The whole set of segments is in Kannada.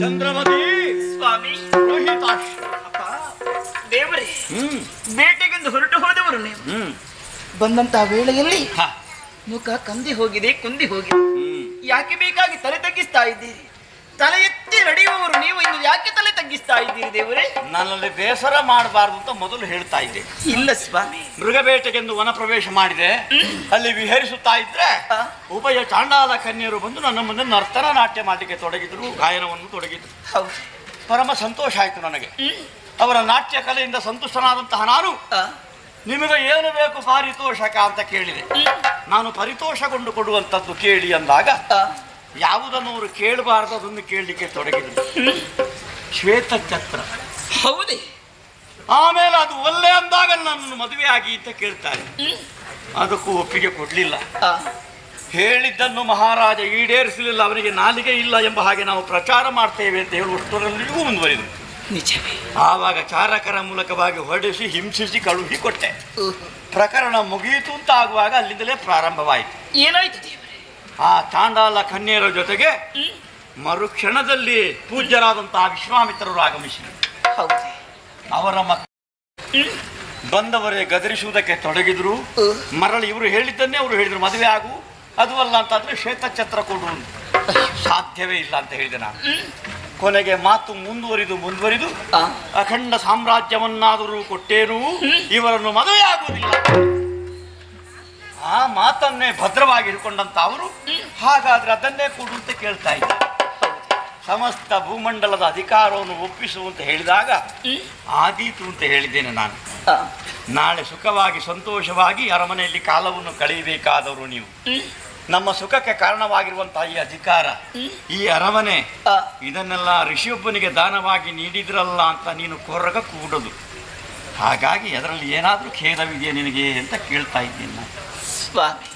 ಚಂದ್ರಮತಿ! ಸ್ವಾಮಿ. ರೋಹಿತಾಶ್ ಅಪ್ಪ ದೇವರೇ ಹ್ಮ್ ಬೇಟೆಗೆಂದು ಹೊರಟು ಹೋದವರು ನೀವು. ಹ್ಮ್. ಬಂದಂತಹ ವೇಳೆಯಲ್ಲಿ. ಮುಖ ಕಂದಿ ಹೋಗಿದೆ ಕುಂದಿ ಹೋಗಿದೆ. ಯಾಕೆ ಬೇಕಾಗಿ ತಲೆ ತಗ್ಗಿಸ್ತಾ ಇದ್ದೀರಿ? ತಲೆ ಎತ್ತಿ ನಡೆಯುವವರು ನೀವು ಇಂದು ಯಾಕೆ ತಲೆ ತಗ್ಗಿಸ್ತಾ ಇದ್ದೀರಿ ದೇವರೇ? ನನ್ನಲ್ಲಿ ಬೇಸರ ಮಾಡಬಾರ್ದು ಅಂತ ಮೊದಲು ಹೇಳ್ತಾ ಇದ್ದೆ. ಇಲ್ಲ ಸ್ವಾಮಿ. ಮೃಗಬೇಟೆಗೆಂದು ವನ ಪ್ರವೇಶ ಮಾಡಿದೆ. ಅಲ್ಲಿ ವಿಹರಿಸುತ್ತಾ ಇದ್ರೆ. ಉಭಯ ಚಾಂಡಾಲ ಕನ್ಯರು ಬಂದು ನನ್ನ ಮುಂದೆ ನರ್ತನ ನಾಟ್ಯ ಮಾಡಲಿಕ್ಕೆ ತೊಡಗಿದ್ರು ಗಾಯನವನ್ನು ತೊಡಗಿದ್ರು. ಹೌದು. ಪರಮ ಸಂತೋಷ ಆಯ್ತು ನನಗೆ. ಅವರ ನಾಟ್ಯ ಕಲೆಯಿಂದ ಸಂತುಷ್ಟನಾದಂತಹ ನಾನು ನಿಮಗೆ ಏನು ಬೇಕು ಪಾರಿತೋಷಕ ಅಂತ ಕೇಳಿದೆ. ನಾನು ಪರಿತೋಷಗೊಂಡು ಕೊಡುವಂಥದ್ದು ಕೇಳಿ ಅಂದಾಗ ಯಾವುದನ್ನು ಅವರು ಕೇಳಬಾರ್ದು ಅದನ್ನು ಕೇಳಲಿಕ್ಕೆ ತೊಡಗಿದ್ರು. ಶ್ವೇತ ಛತ್ರ. ಹೌದೇ. ಆಮೇಲೆ ಅದು ಒಳ್ಳೆ ಅಂದಾಗ ನನ್ನನ್ನು ಮದುವೆ ಆಗಿ ಅಂತ ಕೇಳ್ತಾರೆ. ಅದಕ್ಕೂ ಒಪ್ಪಿಗೆ ಕೊಡಲಿಲ್ಲ. ಹೇಳಿದ್ದನ್ನು ಮಹಾರಾಜ ಈಡೇರಿಸಲಿಲ್ಲ ಅವರಿಗೆ ನಾಲಿಗೆ ಇಲ್ಲ ಎಂಬ ಹಾಗೆ ನಾವು ಪ್ರಚಾರ ಮಾಡ್ತೇವೆ ಅಂತ ಹೇಳುವಷ್ಟರಲ್ಲಿಯೂ ಮುಂದುವರಿದರು ನಿಜವೇ. ಆವಾಗ ಚಾರಕರ ಮೂಲಕವಾಗಿ ಹೊಡೆಸಿ ಹಿಂಸಿಸಿ ಕಳುಹಿ ಕೊಟ್ಟೆ ಪ್ರಕರಣ ಮುಗಿಯಿತು ಅಂತ ಆಗುವಾಗ ಅಲ್ಲಿಂದಲೇ ಪ್ರಾರಂಭವಾಯಿತು. ಏನಾಯ್ತು ಆ ತಾಂಡಾಲ ಕನ್ಯರ ಜೊತೆಗೆ. ಮರುಕ್ಷಣದಲ್ಲಿ ಪೂಜ್ಯರಾದಂತಹ ವಿಶ್ವಾಮಿತ್ರರು ಆಗಮಿಸಿದರು. ಹೌದು. ಅವರ ಮಕ್ಕ ಬಂದವರೇ ಗದರಿಸುವುದಕ್ಕೆ ತೊಡಗಿದ್ರು. ಮರಳಿ ಇವರು ಹೇಳಿದ್ದನ್ನೇ ಅವರು ಹೇಳಿದ್ರು ಮದುವೆ ಆಗು. ಅದು ಅಲ್ಲ ಅಂತಂದ್ರೆ ಶ್ವೇತಛತ್ರ ಕೊಡು. ಸಾಧ್ಯವೇ ಇಲ್ಲ ಅಂತ ಹೇಳಿದೆ ನಾನು. ಕೊನೆಗೆ ಮಾತು ಮುಂದುವರಿದು ಮುಂದುವರಿದು ಅಖಂಡ ಸಾಮ್ರಾಜ್ಯವನ್ನಾದರೂ ಕೊಟ್ಟೇನು? ಇವರನ್ನು ಮದುವೆ ಆಗುವುದಿಲ್ಲ ಆ ಮಾತನ್ನೇ ಭದ್ರವಾಗಿ ಇಟ್ಕೊಂಡಂತ ಅವರು ಹಾಗಾದ್ರೆ ಅದನ್ನೇ ಕೊಡು ಅಂತ ಕೇಳ್ತಾ ಇದ್ದಾರೆ. ಸಮಸ್ತ ಭೂಮಂಡಲದ ಅಧಿಕಾರವನ್ನು ಒಪ್ಪಿಸುವಂತ ಹೇಳಿದಾಗ. ಆದೀತು ಅಂತ ಹೇಳಿದ್ದೇನೆ ನಾನು. ನಾಳೆ ಸುಖವಾಗಿ ಸಂತೋಷವಾಗಿ ಅರಮನೆಯಲ್ಲಿ ಕಾಲವನ್ನು ಕಳೆಯಬೇಕಾದವರು ನೀವು. ನಮ್ಮ ಸುಖಕ್ಕೆ ಕಾರಣವಾಗಿರುವಂತಹ ಈ ಅಧಿಕಾರ ಈ ಅರಮನೆ ಇದನ್ನೆಲ್ಲ ಋಷಿಯೊಬ್ಬನಿಗೆ ದಾನವಾಗಿ ನೀಡಿದ್ರಲ್ಲ ಅಂತ ನೀನು ಕೊರಗ ಕೂಡದು. ಹಾಗಾಗಿ ಅದರಲ್ಲಿ ಏನಾದರೂ ಖೇದವಿದೆಯಾ ನಿನಗೆ ಅಂತ ಕೇಳ್ತಾ ಇದ್ದೀನಿ ನಾನು. ಸ್ವಾಮಿ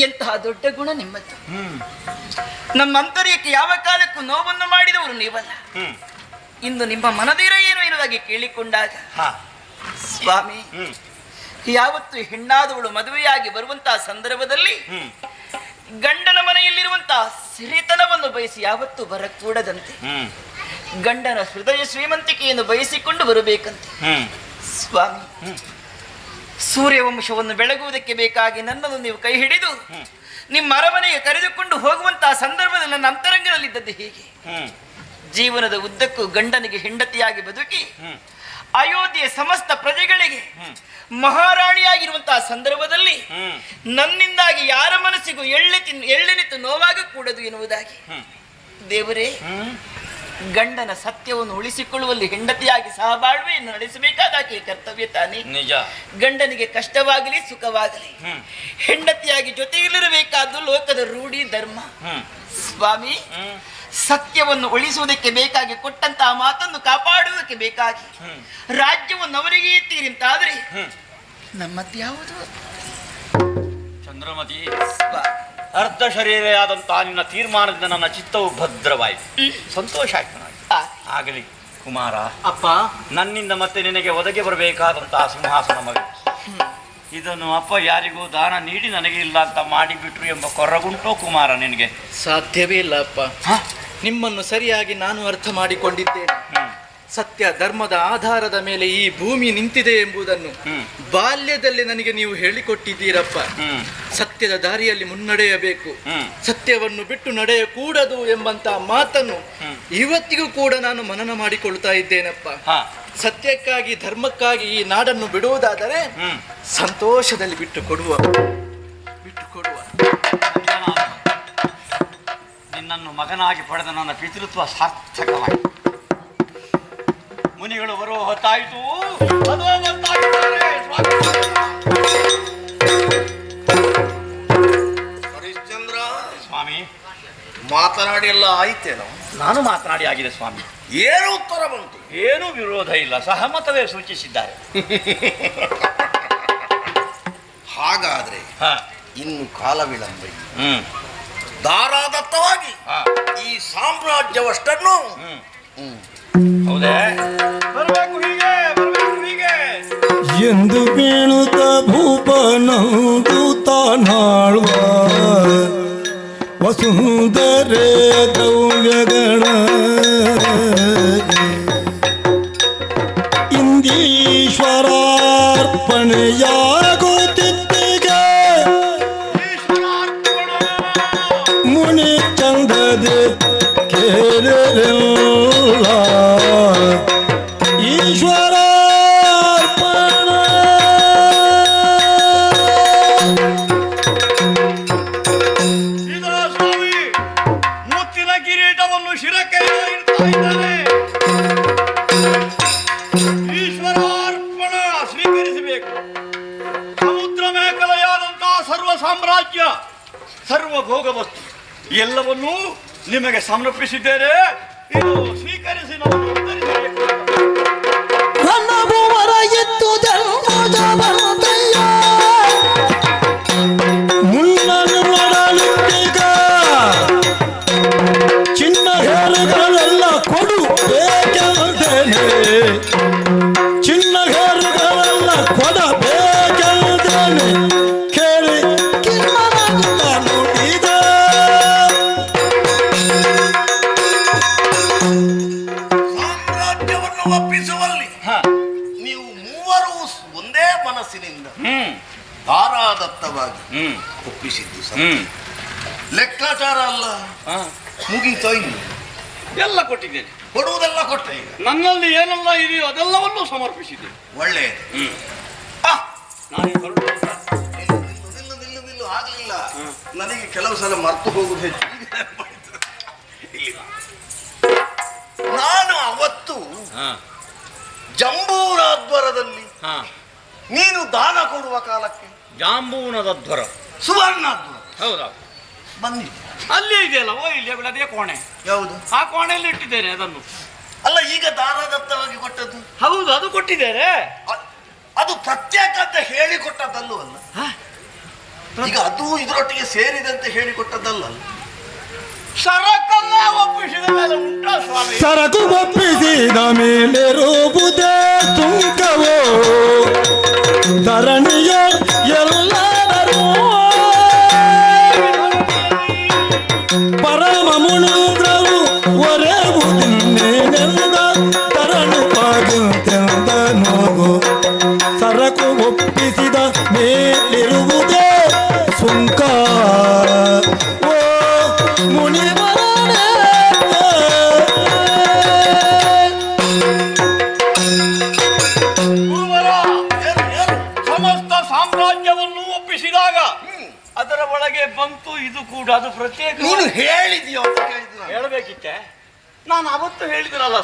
ಎಂತಹ ದೊಡ್ಡ ಗುಣ ನಿಮ್ಮದು. ನಮ್ಮ ಅಂತರ್ಯಕ್ಕೆ ಯಾವ ಕಾಲಕ್ಕೂ ನೋವನ್ನು ಮಾಡಿದವರು ನೀವಲ್ಲ. ಇಂದು ನಿಮ್ಮ ಮನದಿರ ಏನು ಎನ್ನುವುದಾಗಿ ಕೇಳಿಕೊಂಡಾಗ ಹಾ. ಸ್ವಾಮಿ ಯಾವತ್ತು ಹೆಣ್ಣಾದವಳು ಮದುವೆಯಾಗಿ ಬರುವಂತಹ ಸಂದರ್ಭದಲ್ಲಿ ಗಂಡನ ಮನೆಯಲ್ಲಿರುವಂತಹ ಸಿರಿತನವನ್ನು ಬಯಸಿ ಯಾವತ್ತೂ ಬರಕೂಡದಂತೆ. ಗಂಡನ ಹೃದಯ ಶ್ರೀಮಂತಿಕೆಯನ್ನು ಬಯಸಿಕೊಂಡು ಬರಬೇಕಂತೆ. ಸ್ವಾಮಿ. ಸೂರ್ಯವಂಶವನ್ನು ಬೆಳಗುವುದಕ್ಕೆ ಬೇಕಾಗಿ ನನ್ನನ್ನು ನೀವು ಕೈ ಹಿಡಿದು ನಿಮ್ಮ ಅರಮನೆಗೆ ಕರೆದುಕೊಂಡು ಹೋಗುವಂತಹ ಸಂದರ್ಭದಲ್ಲಿ ನನ್ನ ಅಂತರಂಗದಲ್ಲಿದ್ದದ್ದು ಹೀಗೆ. ಜೀವನದ ಉದ್ದಕ್ಕೂ ಗಂಡನಿಗೆ ಹೆಂಡತಿಯಾಗಿ ಬದುಕಿ ಅಯೋಧ್ಯೆ ಅಯೋಧ್ಯೆಯ ಸಮಸ್ತ ಪ್ರಜೆಗಳಿಗೆ. ಮಹಾರಾಣಿಯಾಗಿರುವಂತಹ ಸಂದರ್ಭದಲ್ಲಿ ನನ್ನಿಂದಾಗಿ ಯಾರ ಮನಸ್ಸಿಗೂ ಎಳ್ಳೆತಿ ಎಳ್ಳೆನಿತು ನೋವಾಗಕೂಡದು ಎನ್ನುವುದಾಗಿ. ದೇವರೇ ಗಂಡನ ಸತ್ಯವನ್ನು ಉಳಿಸಿಕೊಳ್ಳುವಲ್ಲಿ ಹೆಂಡತಿಯಾಗಿ ಸಹಬಾಳ್ವೆಯನ್ನು ನಡೆಸಬೇಕಾದಾಕೆ ಕರ್ತವ್ಯ ತಾನೇ. ನಿಜ. ಗಂಡನಿಗೆ ಕಷ್ಟವಾಗಲಿ ಸುಖವಾಗಲಿ. ಹೆಂಡತಿಯಾಗಿ ಜೊತೆಯಲ್ಲಿರಬೇಕಾದ್ದು ಲೋಕದ ರೂಢಿ ಧರ್ಮ. ಸ್ವಾಮಿ ಸತ್ಯವನ್ನು ಉಳಿಸುವುದಕ್ಕೆ ಬೇಕಾಗಿ ಕೊಟ್ಟಂತಹ ಮಾತನ್ನು ಕಾಪಾಡುವುದಕ್ಕೆ ಬೇಕಾಗಿ. ರಾಜ್ಯವನ್ನು ಅವರಿಗೆ ಎತ್ತೀರಿ ನಮ್ಮದು ಯಾವುದು ನಮ್ಮದ್ಯಾವುದು? ಚಂದ್ರಮತಿ. ಸ್ವಾಮಿ. ಅರ್ಧ ಶರೀರೆಯಾದಂತಹ ನಿನ್ನ ತೀರ್ಮಾನದಿಂದ ನನ್ನ ಚಿತ್ತವು ಭದ್ರವಾಯಿತು. ಸಂತೋಷ ಆಯ್ತು ನನಗೆ. ಆಗಲಿ ಕುಮಾರ. ಅಪ್ಪ. ನನ್ನಿಂದ ಮತ್ತೆ ನಿನಗೆ ಒದಗಿ ಬರಬೇಕಾದಂತಹ ಸಿಂಹಾಸನ ಮಗ. ಇದನ್ನು ಅಪ್ಪ ಯಾರಿಗೂ ದಾನ ನೀಡಿ ನನಗೆ ಇಲ್ಲ ಅಂತ ಮಾಡಿಬಿಟ್ರು ಎಂಬ ಕೊರಗುಂಟು ಕುಮಾರ ನಿನಗೆ. ಸಾಧ್ಯವೇ ಇಲ್ಲ ಅಪ್ಪ. ನಿಮ್ಮನ್ನು ಸರಿಯಾಗಿ ನಾನು ಅರ್ಥ ಮಾಡಿಕೊಂಡಿದ್ದೇನೆ. ಸತ್ಯ ಧರ್ಮದ ಆಧಾರದ ಮೇಲೆ ಈ ಭೂಮಿ ನಿಂತಿದೆ ಎಂಬುದನ್ನು ಬಾಲ್ಯದಲ್ಲಿ ನನಗೆ ನೀವು ಹೇಳಿಕೊಟ್ಟಿದ್ದೀರಪ್ಪ. ಸತ್ಯದ ದಾರಿಯಲ್ಲಿ ಮುನ್ನಡೆಯಬೇಕು. ಸತ್ಯವನ್ನು ಬಿಟ್ಟು ನಡೆಯಕೂಡದು ಎಂಬಂತ ಮಾತನ್ನು ಇವತ್ತಿಗೂ ಕೂಡ ನಾನು ಮನನ ಮಾಡಿಕೊಳ್ತಾ ಇದ್ದೇನಪ್ಪ. ಸತ್ಯಕ್ಕಾಗಿ ಧರ್ಮಕ್ಕಾಗಿ ಈ ನಾಡನ್ನು ಬಿಡುವುದಾದರೆ ಸಂತೋಷದಲ್ಲಿ ಬಿಟ್ಟು ಕೊಡುವ ಬಿಟ್ಟು ಕೊಡುವ. ನಿನ್ನನ್ನು ಮಗನಾಗಿ ಪಡೆದ ನನ್ನ ಪಿತೃತ್ವ ಸಾರ್ಥಕವಾಯಿತು ಮುನಿಗಳು ಬರುವ ಹೊತ್ತಾಯಿತು ಅದೋ. ಹರಿಶ್ಚಂದ್ರ ಸ್ವಾಮಿ. ಮಾತನಾಡಿ ಎಲ್ಲ ಆಯ್ತೇನೋ? ನಾನು ಮಾತನಾಡಿ ಆಗಿದೆ ಸ್ವಾಮಿ. ಏನು ಉತ್ತರ ಬಂತು? ಏನು ವಿರೋಧ ಇಲ್ಲ. ಸಹಮತವೇ ಸೂಚಿಸಿದ್ದಾರೆ. ಹಾಗಾದ್ರೆ ಹ. ಇನ್ನು ಕಾಲ ವಿಳಂಬ ದಾರಾದತ್ತವಾಗಿ ಈ ಸಾಮ್ರಾಜ್ಯವಷ್ಟನ್ನು ಎಂದು ಬೀಳುತ್ತ ಭೂಪನಂದು ತಾನಾಳ್ವ ವಸುಂಧರೆ ದ್ರವ್ಯಗಣ ಭೋಗ ಎಲ್ಲವನ್ನೂ ನಿಮಗೆ ಸಮರ್ಪಿಸಿದ್ದೇನೆ. ಇದು ಸ್ವೀಕರಿಸಿ ನಮ್ಮನ್ನು ಮುಗೀತೋ ಇನ್ನು ಎಲ್ಲ ಕೊಟ್ಟಿದ್ದೇನೆ. ಕೊಡುವುದೆಲ್ಲ ಕೊಟ್ಟೆ ಈಗ. ನನ್ನಲ್ಲಿ ಏನೆಲ್ಲ ಇದೆಯೋ ಅದೆಲ್ಲವನ್ನೂ ಸಮರ್ಪಿಸಿದೆ. ಒಳ್ಳೆಯದು. ಹ್ಮ್. ಆ, ನಾನು. ನಿಲ್ಲು ನಿಲ್ಲು ನಿಲ್ಲು ನಿಲ್ಲು ನಿಲ್ಲು ಆಗ್ಲಿಲ್ಲ. ನನಗೆ ಕೆಲವು ಸಲ ಮರ್ತು ಹೋಗುದು ಹೆಚ್ಚು. ಈಗ ನೆನಪಾಯ್ತು. ಇಲ್ಲಿ ಬಾ. ನಾನು ಅವತ್ತು ಹಾ, ಜಂಬೂರಾದ್ವರದಲ್ಲಿ ಹಾ. ನೀನು ದಾನ ಕೊಡುವ ಕಾಲಕ್ಕೆ ಜಾಂಬೂನದ ಧ್ವರ ಸುವರ್ಣಾದ್ವರ. ಹೌದಾ? ಬಂದಿದ್ದೆ. ಅಲ್ಲಿ ಇದೆಯಲ್ಲ? ಓ ಇಲ್ಲಿ ಅದೇ ಕೋಣೆ. ಯಾವುದು? ಆ ಕೋಣೆಯಲ್ಲಿ ಇಟ್ಟಿದ್ದೇನೆ ಅದನ್ನು. ಅಲ್ಲ ಈಗ ದಾರಾದತ್ತವಾಗಿ ಕೊಟ್ಟದ್ದು? ಹೌದು ಅದು ಕೊಟ್ಟಿದ್ದೇನೆ ಅದು ಪ್ರತ್ಯೇಕ ಅಂತ ಹೇಳಿಕೊಟ್ಟದ್ದಲ್ಲೂ ಅಲ್ಲ. ಈಗ ಅದು ಇದರೊಟ್ಟಿಗೆ ಸೇರಿದಂತೆ ಹೇಳಿಕೊಟ್ಟದ್ದಲ್ಲ ಅಲ್ಲ. ಸರಕನ್ನ ಒಪ್ಪಿಸಿದ ಮೇಲೆ ಉಂಟಾ ಸ್ವಾಮಿ. ಸರಕು ಒಪ್ಪಿಸಿದ ಮೇಲೆ ರೂಪುದೇ ತುಂಕವೋ ಧರಣಿಯ ಪರಮ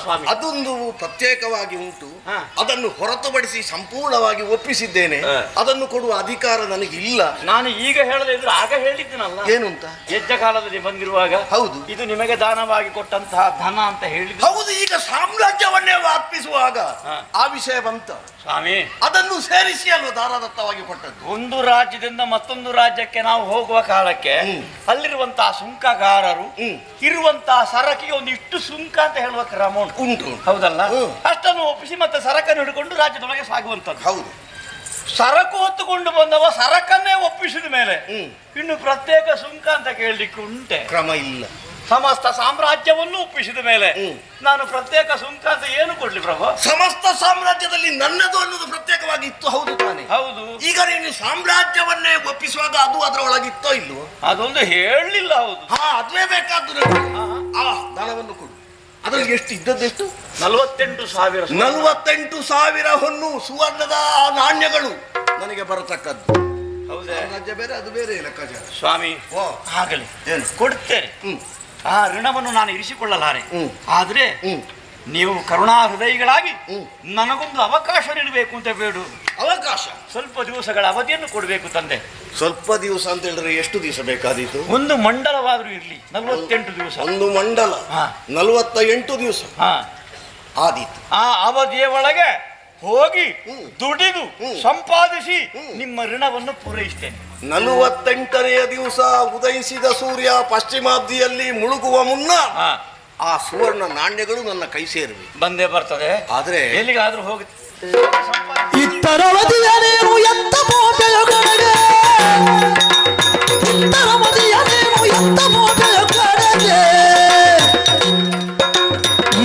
ಸ್ವಾಮಿ. ಅದೊಂದು ಪ್ರತ್ಯೇಕವಾಗಿ ಉಂಟು. ಅದನ್ನು ಹೊರತುಪಡಿಸಿ ಸಂಪೂರ್ಣವಾಗಿ ಒಪ್ಪಿಸಿದ್ದೇನೆ. ಅದನ್ನು ಕೊಡುವ ಅಧಿಕಾರ ನನಗಿಲ್ಲ. ನಾನು ಈಗ ಹೇಳದೇ ಇದ್ರೆ ಆಗ ಹೇಳಿದ್ದೀನಲ್ಲ. ಏನು ಅಂತ ಹೆಜ್ಜೆ ಕಾಲದಲ್ಲಿ ಬಂದಿರುವಾಗ ಹೌದು. ಇದು ನಿಮಗೆ ದಾನವಾಗಿ ಕೊಟ್ಟಂತಹ ಧನ ಅಂತ ಹೇಳಿದ್ರು. ಹೌದು ಈಗ ಸಾಮ್ರಾಜ್ಯವನ್ನೇ ವಾಪಿಸುವಾಗ ಆ ವಿಷಯ ಬಂತ. ಸ್ವಾಮಿ. ಅದನ್ನು ಸೇರಿಸಿ ಅಲ್ವ ದಾರಾದತ್ತವಾಗಿ ಕೊಟ್ಟದ್ದು? ಒಂದು ರಾಜ್ಯದಿಂದ ಮತ್ತೊಂದು ರಾಜ್ಯಕ್ಕೆ ನಾವು ಹೋಗುವ ಕಾಲಕ್ಕೆ. ಅಲ್ಲಿರುವಂತಹ ಸುಂಕಗಾರರು ಇರುವಂತ ಇರುವಂತಹ ಸರಕಿಗೆ ಒಂದು ಇಷ್ಟು ಸುಂಕ ಅಂತ ಹೇಳುವ ಕ್ರಮ ಉಂಟು. ಉಂಟು. ಹೌದಲ್ಲ? ಅಷ್ಟನ್ನು ಒಪ್ಪಿಸಿ ಮತ್ತೆ ಸರಕನ್ನು ಹಿಡ್ಕೊಂಡು ರಾಜ್ಯದೊಳಗೆ ಸಾಗುವಂತದ್ದು ಹೌದು. ಸರಕು ಹೊತ್ತುಕೊಂಡು ಬಂದವ ಸರಕನ್ನೇ ಒಪ್ಪಿಸಿದ ಮೇಲೆ. ಇನ್ನು ಪ್ರತ್ಯೇಕ ಸುಂಕ ಅಂತ ಕೇಳಲಿಕ್ಕೆ ಉಂಟೆ. ಕ್ರಮ ಇಲ್ಲ. ಸಮಸ್ತ ಸಾಮ್ರಾಜ್ಯವನ್ನು ಒಪ್ಪಿಸಿದ ಮೇಲೆ ನಾನು ಪ್ರತ್ಯೇಕ ಸುಂಕ ಅಂತ ಏನು ಕೊಡ್ಲಿ ಪ್ರಭು? ಸಮಸ್ತ ಸಾಮ್ರಾಜ್ಯದಲ್ಲಿ ನನ್ನದು ಅನ್ನೋದು ಪ್ರತ್ಯೇಕವಾಗಿ ಇತ್ತು ಹೌದು ತಾನೆ? ಹೌದು. ಈಗ ನೀನು ಸಾಮ್ರಾಜ್ಯವನ್ನೇ ಒಪ್ಪಿಸುವಾಗ ಅದು ಅದರ ಒಳಗಿತ್ತೋ ಇಲ್ವೋ? ಅದೊಂದು ಹೇಳಲಿಲ್ಲ ಹೌದು. ಹಾ ಅದುವೇ ಬೇಕಾದ್ದು. ಆ ದಾನವನ್ನು ಕೊಡು. ಅದ್ರಲ್ಲಿ ಎಷ್ಟು ಇದ್ದದ್ದೆಷ್ಟು ನಲವತ್ತೆಂಟು ಸಾವಿರ. ನಲವತ್ತೆಂಟು ಸಾವಿರ ಹೊನ್ನು ಸುವರ್ಣದ ಆ ನಾಣ್ಯಗಳು ನನಗೆ ಬರತಕ್ಕದ್ದು. ಹೌದೇ? ರಾಜ್ಯ ಬೇರೆ ಅದು ಬೇರೆ ಲೆಕ್ಕಾಚಾರ. ಸ್ವಾಮಿ ಓ ಆಗಲಿ ಏನು? ಕೊಡ್ತೇನೆ. ಆ ಋಣವನ್ನು ನಾನು ಇರಿಸಿಕೊಳ್ಳಲಾರೆ. ಆದ್ರೆ ನೀವು ಕರುಣಾ ಹೃದಯಿಗಳಾಗಿ. ನನಗೊಂದು ಅವಕಾಶ ನೀಡಬೇಕು ಅಂತ ಬೇಡು ಅವಕಾಶ? ಸ್ವಲ್ಪ ದಿವಸಗಳ ಅವಧಿಯನ್ನು ಕೊಡಬೇಕು ತಂದೆ. ಸ್ವಲ್ಪ ದಿವಸ ಅಂತ ಹೇಳಿದ್ರೆ ಎಷ್ಟು ದಿವಸ ಬೇಕಾದೀತು? ಒಂದು ಮಂಡಲವಾದರೂ ಇರಲಿ ನಲವತ್ತೆಂಟು ದಿವಸ. ಒಂದು ಮಂಡಲ. ನಲವತ್ತ ಎಂಟು ದಿವಸ. ಹಾ. ಆದೀತು. ಆ ಅವಧಿಯ ಒಳಗೆ ಹೋಗಿ ದುಡಿದು. ಸಂಪಾದಿಸಿ. ನಿಮ್ಮ ಋಣವನ್ನು ಪೂರೈಸ್ತೇನೆ. ನಲವತ್ತೆಂಟನೆಯ ದಿವಸ ಉದಯಿಸಿದ ಸೂರ್ಯ ಪಶ್ಚಿಮಾಬ್ದಿಯಲ್ಲಿ ಮುಳುಗುವ ಮುನ್ನ ಆ ಸುವರ್ಣ ನಾಣ್ಯಗಳು ನನ್ನ ಕೈ ಸೇರಿವೆ. ಬಂದೇ ಬರ್ತದೆ. ಆದ್ರೆ ಎಲ್ಲಿಗಾದ್ರೂ ಹೋಗುತ್ತೆ ಸಂಪಾದಿಸಿ ಇತ್ತ ಉತ್ತರವದಿಯ ನೀನು ಎತ್ತ ಮೋಟೆಯ ಕಡೆಗೆ ಉತ್ತರವದಿಯ ನೀನು ಎತ್ತ ಮೋಟೆಯ ಕಡೆಗೆ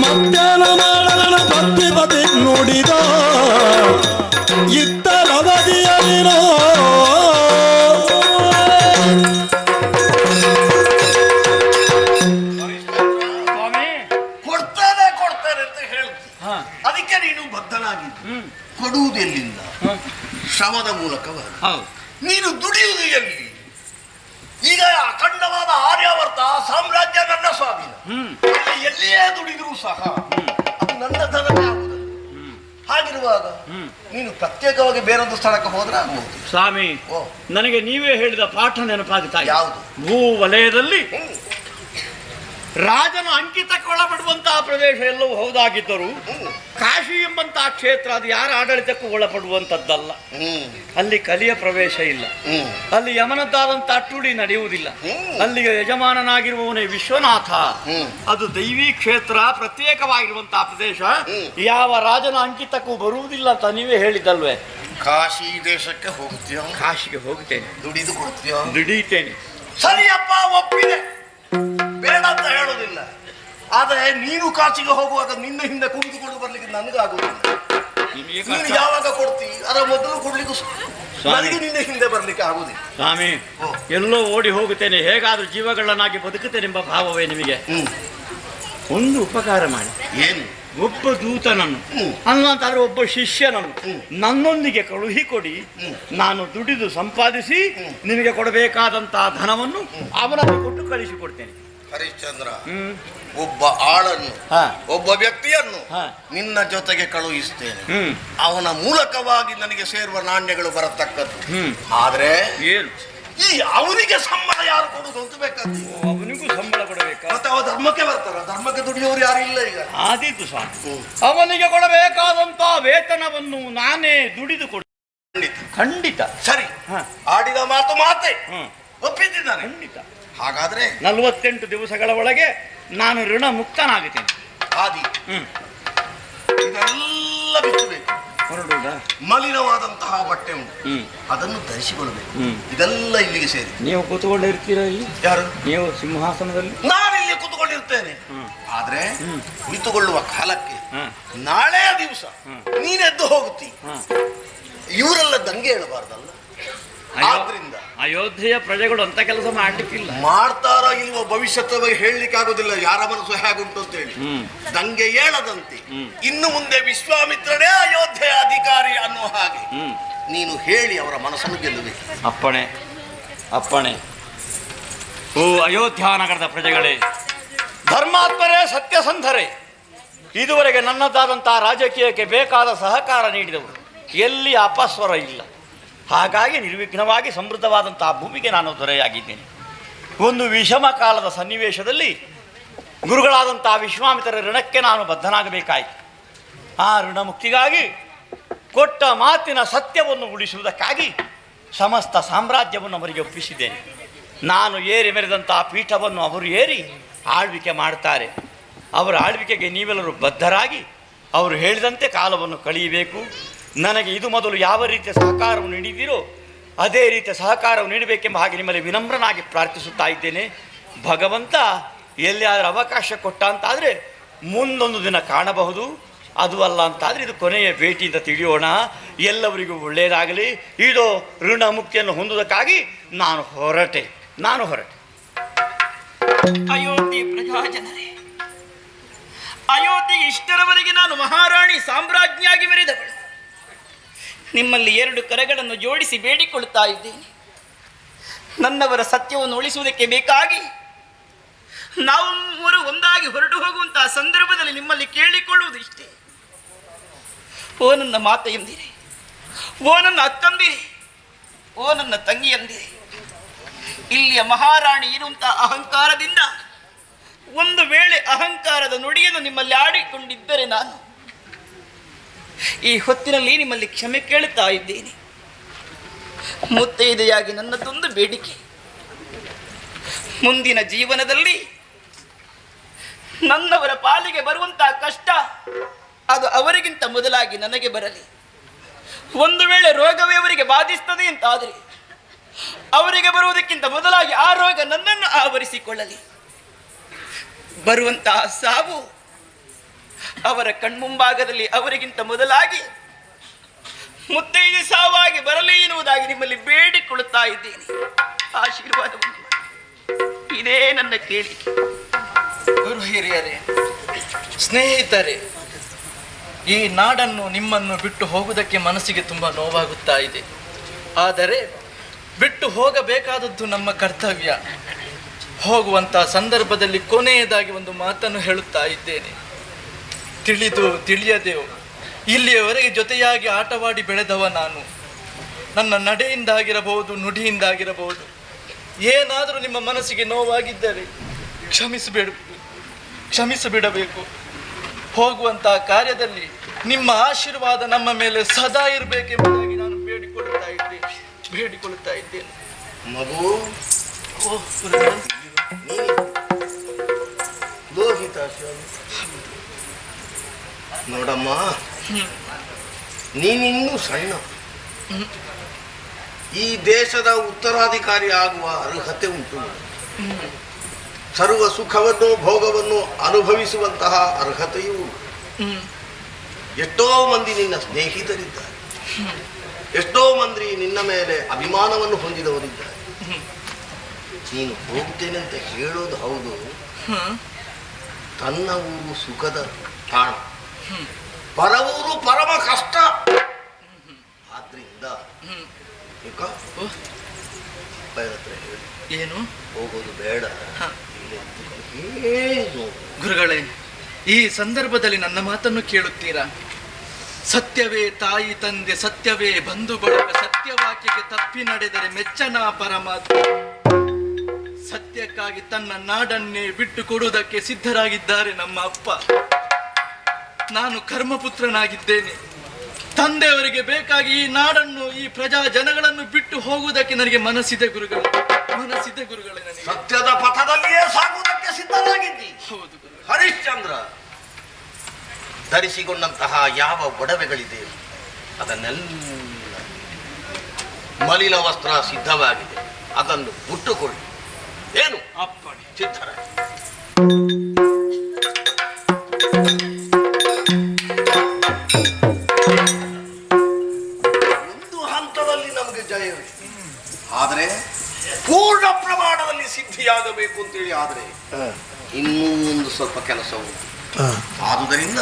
ಮಧ್ಯಾಹ್ನ ಮಾಡಲನ ಪತ್ತಿ ಪತಿ ನುಡಿದ ಇತ್ತರವದಿಯ ನೀನು ಶ್ರಮದ ಮೂಲಕವಾಗಿ ಹೌದು. ನೀನು ದುಡಿಯುವುದು ಎಲ್ಲಿ ಈಗ ಅಖಂಡವಾದ ಆರ್ಯಾವರ್ತ ಸಾಮ್ರಾಜ್ಯ ನನ್ನ ಸ್ವಾಧೀನ. ಅಲ್ಲಿ ಎಲ್ಲಿಯೇ ದುಡಿದರೂ ಸಹ ಅದು ನನ್ನ ಆಗುವುದಿಲ್ಲ ಹಾಗಿರುವಾಗ. ನೀನು ಪ್ರತ್ಯೇಕವಾಗಿ ಬೇರೊಂದು ಸ್ಥಳಕ್ಕೆ ಹೋದ್ರೆ ಆಗ್ಬಹುದು ಸ್ವಾಮಿ ನನಗೆ ನೀವೇ ಹೇಳಿದ ಪಾಠ ನೆನಪಾಗುತ್ತಾ. ಯಾವುದು? ಭೂ ವಲಯದಲ್ಲಿ. ರಾಜನ ಅಂಕಿತಕ್ಕೊಳಪಡುವಂತಹ ಪ್ರದೇಶ ಎಲ್ಲವೂ ಹೌದಾಗಿದ್ದರು ಕಾಶಿ ಎಂಬಂತಹ ಕ್ಷೇತ್ರ ಅದು ಯಾರ ಆಡಳಿತಕ್ಕೂ ಒಳಪಡುವಂತದ್ದಲ್ಲ ಅಲ್ಲಿ ಕಲಿಯ ಪ್ರವೇಶ ಇಲ್ಲ. ಅಲ್ಲಿ ಯಮನದ್ದಾದಂತಹ ಅಟ್ಟುಡಿ ನಡೆಯುವುದಿಲ್ಲ. ಅಲ್ಲಿಗೆ ಯಜಮಾನನಾಗಿರುವವನೇ ವಿಶ್ವನಾಥ. ಅದು ದೈವಿ ಕ್ಷೇತ್ರ ಪ್ರತ್ಯೇಕವಾಗಿರುವಂತಹ ಪ್ರದೇಶ. ಯಾವ ರಾಜನ ಅಂಕಿತಕ್ಕೂ ಬರುವುದಿಲ್ಲ ಅಂತ ನೀವೇ ಹೇಳಿದ್ದಲ್ವೇ? ಕಾಶಿ ದೇಶಕ್ಕೆ ಹೋಗುತ್ತೀಯ? ಕಾಶಿಗೆ ಹೋಗ್ತೇನೆ ದುಡಿದು ಕೊಡ್ತೀಯ ದುಡೀತೇನೆ ಸರಿಯಪ್ಪ ಒಪ್ಪಿದೆ. ಬೇಡ ಅಂತ ಹೇಳೋದಿಲ್ಲ ಆದರೆ ನೀನು ಕಾಚಿಗೆ ಹೋಗುವಾಗ ನಿನ್ನ ಹಿಂದೆ ಕುಳಿತುಕೊಂಡು ಬರ್ಲಿಕ್ಕೆ ನನಗಾಗುದಿಲ್ಲ ನೀನು ಯಾವಾಗ ಕೊಡ್ತಿ? ಅದರ ಮೊದಲು ಕೊಡ್ಲಿಕ್ಕೂ ನನಗೆ ನಿನ್ನ ಹಿಂದೆ ಬರ್ಲಿಕ್ಕೆ ಆಗುದಿಲ್ಲ ಸ್ವಾಮಿ ಎಲ್ಲೋ ಓಡಿ ಹೋಗುತ್ತೇನೆ. ಹೇಗಾದ್ರೂ ಜೀವಗಳನ್ನಾಗಿ ಬದುಕುತ್ತೇನೆಂಬ ಭಾವವೇ ನಿಮಗೆ. ಒಂದು ಉಪಕಾರ ಮಾಡಿ. ಏನು? ಒಬ್ಬ ದೂತನನ್ನು ನಾನು ಅಲ್ಲಂತಾದ್ರೆ ಒಬ್ಬ ಶಿಷ್ಯನನ್ನು. ನನ್ನೊಂದಿಗೆ ಕಳುಹಿ ಕೊಡಿ. ನಾನು ದುಡಿದು ಸಂಪಾದಿಸಿ ನಿಮಗೆ ನಿನಗೆ ಕೊಡಬೇಕಾದಂತಹ ಧನವನ್ನು ಅವನನ್ನು ಕೊಟ್ಟು ಕಳಿಸಿಕೊಡ್ತೇನೆ. ಹರಿಶ್ಚಂದ್ರ ಒಬ್ಬ ಆಳನ್ನು ಒಬ್ಬ ವ್ಯಕ್ತಿಯನ್ನು ಹಾ. ನಿನ್ನ ಜೊತೆಗೆ ಕಳುಹಿಸ್ತೇನೆ. ಅವನ ಮೂಲಕವಾಗಿ ನನಗೆ ಸೇರುವ ನಾಣ್ಯಗಳು ಬರತಕ್ಕದ್ದು. ಆದ್ರೆ ಏನು? ಈ ಅವನಿಗೆ ಸಂಬಳ ಯಾರು ಕೊಡುದು ಅಂತ ಬೇಕಾದ್ರೆ ಅವನಿಗೂ ಸಂಬಳ ಕೊಡಬೇಕು? ಮತ್ತೆ ಅವ ಧರ್ಮಕ್ಕೆ ಬರ್ತಾರ. ಧರ್ಮಕ್ಕೆ ದುಡಿಯೋರು ಯಾರು ಇಲ್ಲ ಈಗ. ಆದೀತು ಸ್ವಾಮಿ. ಅವನಿಗೆ ಕೊಡಬೇಕಾದಂತ ವೇತನವನ್ನು ನಾನೇ ದುಡಿದು ಕೊಡ ಖಂಡಿತ. ಖಂಡಿತ. ಸರಿ. ಹಾ. ಆಡಿದ ಮಾತು ಮಾತೆ. ಹ್ಮ್ ಒಪ್ಪಿದ್ದಾನೆ. ಖಂಡಿತ. ಹಾಗಾದ್ರೆ? ನಲವತ್ತೆಂಟು ದಿವಸಗಳ ಒಳಗೆ ನಾನು ಋಣ ಮುಕ್ತನಾಗುತ್ತೇನೆ ಆದಿ ಹ್ಮ್. ಇದೆಲ್ಲ ಬಿಚ್ಚಬೇಕು. ಮಲಿನವಾದಂತಹ ಬಟ್ಟೆ ಉಂಟು. ಅದನ್ನು ಧರಿಸಿಕೊಳ್ಳಬೇಕು. ಇದೆಲ್ಲ ಇಲ್ಲಿಗೆ ಸೇರಿ. ನೀವು ಕೂತ್ಕೊಂಡಿರ್ತೀರಾ ಇಲ್ಲಿ? ಯಾರು? ನೀವು ಸಿಂಹಾಸನದಲ್ಲಿ? ನಾನಿಲ್ಲಿ ಕೂತ್ಕೊಂಡಿರ್ತೇನೆ. ಕೂತುಕೊಂಡಿರ್ತೇನೆ ಆದ್ರೆ. ಕುಳಿತುಕೊಳ್ಳುವ ಕಾಲಕ್ಕೆ. ನಾಳೆಯ ದಿವಸ ನೀನೆದ್ದು ಹೋಗುತ್ತಿ. ಇವರೆಲ್ಲ ದಂಗೆ ಹೇಳಬಾರ್ದಲ್ಲ. ಆದ್ರಿಂದ ಅಯೋಧ್ಯೆಯ ಪ್ರಜೆಗಳು ಅಂತ ಕೆಲಸ ಮಾಡ್ಲಿಕ್ಕಿಲ್ಲ. ಮಾಡ್ತಾರ ಇಲ್ವೋ ಭವಿಷ್ಯದ ಬಗ್ಗೆ ಹೇಳಲಿಕ್ಕೆ ಆಗುದಿಲ್ಲ. ಯಾರ ಮನಸ್ಸು ಹೇಗುಂಟು ಅಂತ ಹೇಳಿ. ಹ್ಮ್. ದಂಗೆ ಹೇಳದಂತೆ. ಇನ್ನು ಮುಂದೆ ವಿಶ್ವಾಮಿತ್ರನೇ ಅಯೋಧ್ಯೆಯ ಅಧಿಕಾರಿ ಅನ್ನುವ ಹಾಗೆ. ನೀನು ಹೇಳಿ ಅವರ ಮನಸ್ಸನ್ನು ಗೆಲ್ಲಬೇಕು ಅಪ್ಪಣೆ ಅಪ್ಪಣೆ. ಓ ಅಯೋಧ್ಯ ನಗರದ ಪ್ರಜೆಗಳೇ. ಧರ್ಮಾತ್ಮರೇ ಸತ್ಯಸಂಧರೇ. ಇದುವರೆಗೆ ನನ್ನದಾದಂತಹ ರಾಜಕೀಯಕ್ಕೆ ಬೇಕಾದ ಸಹಕಾರ ನೀಡಿದವರು. ಎಲ್ಲಿ ಅಪಸ್ವರ ಇಲ್ಲ. ಹಾಗಾಗಿ ನಿರ್ವಿಘ್ನವಾಗಿ ಸಮೃದ್ಧವಾದಂತಹ ಭೂಮಿಗೆ ನಾನು ದೊರೆಯಾಗಿದ್ದೇನೆ. ಒಂದು ವಿಷಮ ಕಾಲದ ಸನ್ನಿವೇಶದಲ್ಲಿ ಗುರುಗಳಾದಂಥ ವಿಶ್ವಾಮಿತ್ರ ಋಣಕ್ಕೆ ನಾನು ಬದ್ಧನಾಗಬೇಕಾಯಿತು. ಆ ಋಣಮುಕ್ತಿಗಾಗಿ ಕೊಟ್ಟ ಮಾತಿನ ಸತ್ಯವನ್ನು ಉಳಿಸುವುದಕ್ಕಾಗಿ ಸಮಸ್ತ ಸಾಮ್ರಾಜ್ಯವನ್ನು ಅವರಿಗೆ ಒಪ್ಪಿಸಿದ್ದೇನೆ. ನಾನು ಏರಿ ಮೆರೆದಂತಹ ಪೀಠವನ್ನು ಅವರು ಏರಿ ಆಳ್ವಿಕೆ ಮಾಡ್ತಾರೆ. ಅವರ ಆಳ್ವಿಕೆಗೆ ನೀವೆಲ್ಲರೂ ಬದ್ಧರಾಗಿ ಅವರು ಹೇಳಿದಂತೆ ಕಾಲವನ್ನು ಕಳೆಯಬೇಕು. ನನಗೆ ಇದು ಮೊದಲು ಯಾವ ರೀತಿಯ ಸಹಕಾರವನ್ನು ನೀಡಿದ್ದೀರೋ ಅದೇ ರೀತಿಯ ಸಹಕಾರವನ್ನು ನೀಡಬೇಕೆಂಬ ಹಾಗೆ ನಿಮ್ಮಲ್ಲಿ ವಿನಮ್ರನಾಗಿ ಪ್ರಾರ್ಥಿಸುತ್ತಾ ಇದ್ದೇನೆ. ಭಗವಂತ ಎಲ್ಲಿಯಾದರೂ ಅವಕಾಶ ಕೊಟ್ಟ ಅಂತಾದರೆ ಮುಂದೊಂದು ದಿನ ಕಾಣಬಹುದು. ಅದು ಅಲ್ಲ ಅಂತಾದರೆ ಇದು ಕೊನೆಯ ಭೇಟಿ ಅಂತ ತಿಳಿಯೋಣ. ಎಲ್ಲವರಿಗೂ ಒಳ್ಳೆಯದಾಗಲಿ. ಇದು ಋಣ ಮುಕ್ತಿಯನ್ನು ಹೊಂದುವುದಕ್ಕಾಗಿ ನಾನು ಹೊರಟೆ. ನಾನು ಹೊರಟೆ. ಅಯೋಧ್ಯೆ ಪ್ರಜಾಜನರೇ, ಅಯೋಧ್ಯೆ ಇಷ್ಟರವರೆಗೆ ನಾನು ಮಹಾರಾಣಿ ಸಾಮ್ರಾಜ್ಞಿಯಾಗಿ ಮೆರೆದವಳು. ನಿಮ್ಮಲ್ಲಿ ಎರಡು ಕರೆಗಳನ್ನು ಜೋಡಿಸಿ ಬೇಡಿಕೊಳ್ಳುತ್ತಾ ಇದ್ದೀನಿ. ನನ್ನವರ ಸತ್ಯವನ್ನು ಉಳಿಸುವುದಕ್ಕೆ ಬೇಕಾಗಿ. ನಾವು ಮೂವರು ಒಂದಾಗಿ ಹೊರಟು ಹೋಗುವಂತಹ ಸಂದರ್ಭದಲ್ಲಿ ನಿಮ್ಮಲ್ಲಿ ಕೇಳಿಕೊಳ್ಳುವುದು ಇಷ್ಟೇ. ಓ ನನ್ನ ಮಾತೆಯಂದಿರೆ ಓ ನನ್ನ ಅಕ್ಕಂದಿರಿ. ಓ ನನ್ನ ತಂಗಿಯಂದಿರೆ ಇಲ್ಲಿಯ ಮಹಾರಾಣಿ ಇರುವಂತಹ ಅಹಂಕಾರದಿಂದ ಒಂದು ವೇಳೆ ಅಹಂಕಾರದ ನುಡಿಯನ್ನು ನಿಮ್ಮಲ್ಲಿ ಆಡಿಕೊಂಡಿದ್ದರೆ ನಾನು ಈ ಹೊತ್ತಿನಲ್ಲಿ ನಿಮ್ಮಲ್ಲಿ ಕ್ಷಮೆ ಕೇಳುತ್ತಾ ಇದ್ದೇನೆ. ಮುತ್ತೈದೆಯಾಗಿ ನನ್ನದೊಂದು ಬೇಡಿಕೆ. ಮುಂದಿನ ಜೀವನದಲ್ಲಿ ನನ್ನವರ ಪಾಲಿಗೆ ಬರುವಂತಹ ಕಷ್ಟ ಅದು ಅವರಿಗಿಂತ ಮೊದಲಾಗಿ ನನಗೆ ಬರಲಿ. ಒಂದು ವೇಳೆ ರೋಗವೇ ಅವರಿಗೆ ಬಾಧಿಸ್ತದೆ ಅಂತಾದರೆ ಅವರಿಗೆ ಬರುವುದಕ್ಕಿಂತ ಮೊದಲಾಗಿ ಆ ರೋಗ ನನ್ನನ್ನು ಆವರಿಸಿಕೊಳ್ಳಲಿ. ಬರುವಂತಹ ಸಾವು ಅವರ ಕಣ್ಮುಂಭಾಗದಲ್ಲಿ ಅವರಿಗಿಂತ ಮೊದಲಾಗಿ ಮುತ್ತೈದೆ ಸಾವಾಗಿ ಬರಲಿ ಎನ್ನುವುದಾಗಿ ನಿಮ್ಮಲ್ಲಿ ಬೇಡಿಕೊಳ್ಳುತ್ತಾ ಇದ್ದೀನಿ. ಆಶೀರ್ವಾದವನ್ನು. ಮಾಡಿ. ಇದೇ ನನ್ನ ಕೇಳಿಕೆ ಗುರು ಹಿರಿಯರೇ, ಸ್ನೇಹಿತರೆ, ಈ ನಾಡನ್ನು ನಿಮ್ಮನ್ನು ಬಿಟ್ಟು ಹೋಗುವುದಕ್ಕೆ ಮನಸ್ಸಿಗೆ ತುಂಬ ನೋವಾಗುತ್ತಾ ಇದೆ. ಆದರೆ ಬಿಟ್ಟು ಹೋಗಬೇಕಾದದ್ದು ನಮ್ಮ ಕರ್ತವ್ಯ. ಹೋಗುವಂತಹ ಸಂದರ್ಭದಲ್ಲಿ ಕೊನೆಯದಾಗಿ ಒಂದು ಮಾತನ್ನು ಹೇಳುತ್ತಾ ಇದ್ದೇನೆ. ತಿಳಿದು ತಿಳಿಯದೆವು. ಇಲ್ಲಿಯವರೆಗೆ ಜೊತೆಯಾಗಿ ಆಟವಾಡಿ ಬೆಳೆದವ ನಾನು. ನನ್ನ ನಡೆಯಿಂದಾಗಿರಬಹುದು, ನುಡಿಯಿಂದಾಗಿರಬಹುದು. ಏನಾದರೂ ನಿಮ್ಮ ಮನಸ್ಸಿಗೆ ನೋವಾಗಿದ್ದರೆ ಕ್ಷಮಿಸಬೇಡ, ಕ್ಷಮಿಸಿಬಿಡಬೇಕು. ಹೋಗುವಂತಹ ಕಾರ್ಯದಲ್ಲಿ ನಿಮ್ಮ ಆಶೀರ್ವಾದ ನಮ್ಮ ಮೇಲೆ ಸದಾ ಇರಬೇಕೆಂಬುದಾಗಿ ನಾನು ಬೇಡಿಕೊಳ್ಳುತ್ತಾ ಇದ್ದೇನೆ ಬೇಡಿಕೊಳ್ಳುತ್ತಾ ಇದ್ದೇನೆ ಮಗು, ಓ, ಗುರುಗಳೇ. ನೋಡಮ್ಮ ನೀನಿನ್ನೂ ಸಣ್ಣ. ಈ ದೇಶದ ಉತ್ತರಾಧಿಕಾರಿ ಆಗುವ ಅರ್ಹತೆ ಉಂಟು. ಸರ್ವ ಸುಖವನ್ನು ಭೋಗವನ್ನು ಅನುಭವಿಸುವಂತಹ ಅರ್ಹತೆಯೂ. ಎಷ್ಟೋ ಮಂದಿ ನಿನ್ನ ಸ್ನೇಹಿತರಿದ್ದಾರೆ. ಎಷ್ಟೋ ಮಂದಿ ನಿನ್ನ ಮೇಲೆ ಅಭಿಮಾನವನ್ನು ಹೊಂದಿದವರಿದ್ದಾರೆ. ನೀನು ಹೋಗ್ತೇನೆ ಅಂತ ಹೇಳೋದು ಹೌದು. ತನ್ನ ಊರು ಸುಖದ ತಾಣ. ಪರ ಊರು ಪರಮ ಕಷ್ಟ. ಆದ್ರಿಂದ ಏನು? ಹೋಗೋದು ಬೇಡ. ಏನು? ಗುರುಗಳೇ ಈ ಸಂದರ್ಭದಲ್ಲಿ ನನ್ನ ಮಾತನ್ನು ಕೇಳುತ್ತೀರಾ? ಸತ್ಯವೇ ತಾಯಿ ತಂದೆ ಸತ್ಯವೇ ಬಂಧು ಬಳಗ ಸತ್ಯವಾಕ್ಯಕ್ಕೆ ತಪ್ಪಿ ನಡೆದರೆ ಮೆಚ್ಚನ ಪರಮಾತ್ಮ. ಸತ್ಯಕ್ಕಾಗಿ ತನ್ನ ನಾಡನ್ನೇ ಬಿಟ್ಟು ಕೊಡುವುದಕ್ಕೆ ಸಿದ್ಧರಾಗಿದ್ದಾರೆ ನಮ್ಮ ಅಪ್ಪ. ನಾನು ಕರ್ಮಪುತ್ರನಾಗಿದ್ದೇನೆ. ತಂದೆಯವರಿಗೆ ಬೇಕಾಗಿ ಈ ನಾಡನ್ನು ಈ ಪ್ರಜಾ ಜನಗಳನ್ನು ಬಿಟ್ಟು ಹೋಗುವುದಕ್ಕೆ ನನಗೆ ಮನಸ್ಸಿದೆ ಗುರುಗಳು. ಮನಸ್ಸಿದೆ ಗುರುಗಳೇ ನನಗೆ. ಸತ್ಯದ ಪಥದಲ್ಲಿಯೇ ಸಾಗುವುದಕ್ಕೆ ಸಿದ್ಧನಾಗಿದ್ದಿ. ಹೌದು. ಹರಿಶ್ಚಂದ್ರ ಧರಿಸಿಕೊಂಡಂತಹ ಯಾವ ಒಡವೆಗಳಿದೆ? ಅದನ್ನೆಲ್ಲ ಮಲಿನ ವಸ್ತ್ರ ಸಿದ್ಧವಾಗಿದೆ. ಅದನ್ನು ಮುಟ್ಟುಕೊಳ್ಳಿ. ಏನು? ಅಪ್ಪಣೆ. ಸಿದ್ಧರಾಗಿ. ಪೂರ್ಣ ಪ್ರಮಾಣದಲ್ಲಿ ಸಿದ್ಧಿಯಾಗಬೇಕು ಅಂತೇಳಿ ಆದರೆ ಇನ್ನೂ ಒಂದು ಸ್ವಲ್ಪ ಕೆಲಸ ಉಂಟು. ಆದುದರಿಂದ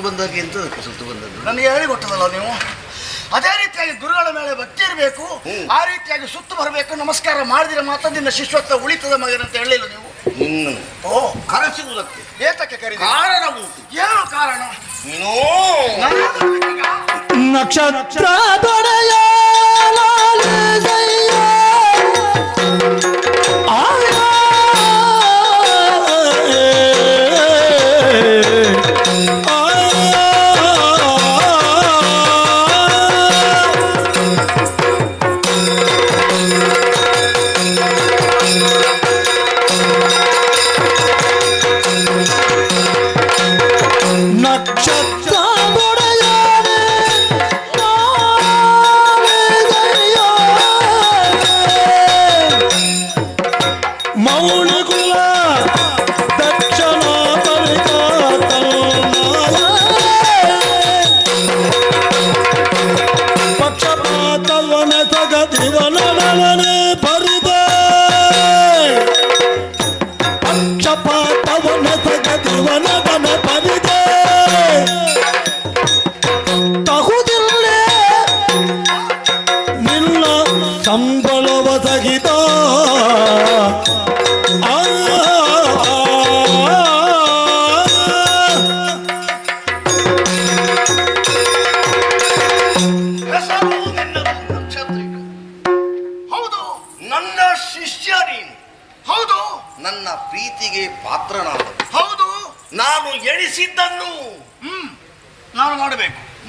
ಸುತ್ತು ಬಂದಾಗೆ ಅಂತ ಅದಕ್ಕೆ ಸುತ್ತು ಬಂದದ್ದು? ನನಗೆ ಹೇಳಿಕೊಟ್ಟದಲ್ಲ ನೀವು? ಅದೇ ರೀತಿಯಾಗಿ ಗುರುಗಳ ಮೇಲೆ ಭಕ್ತಿ ಇರಬೇಕು ಆ ರೀತಿಯಾಗಿ ಸುತ್ತು ಬರಬೇಕು ನಮಸ್ಕಾರ ಮಾಡಿದ್ರೆ ಮಾತ್ರ ನಿನ್ನ ಶಿಷ್ಯತ್ವ ಉಳಿತದ ಮಗನಂತ ಹೇಳಿಲ್ಲ ನೀವು. ನಿನ್ನನ್ನು ಓ. ಕರೆಸುವುದಕ್ಕೆ ಏತಕ್ಕೆ ಕಾರಣ ಉಂಟು ಏನು ಕಾರಣ? ನೀನು. ನಕ್ಷತ್ರ ದೊಡೆಯ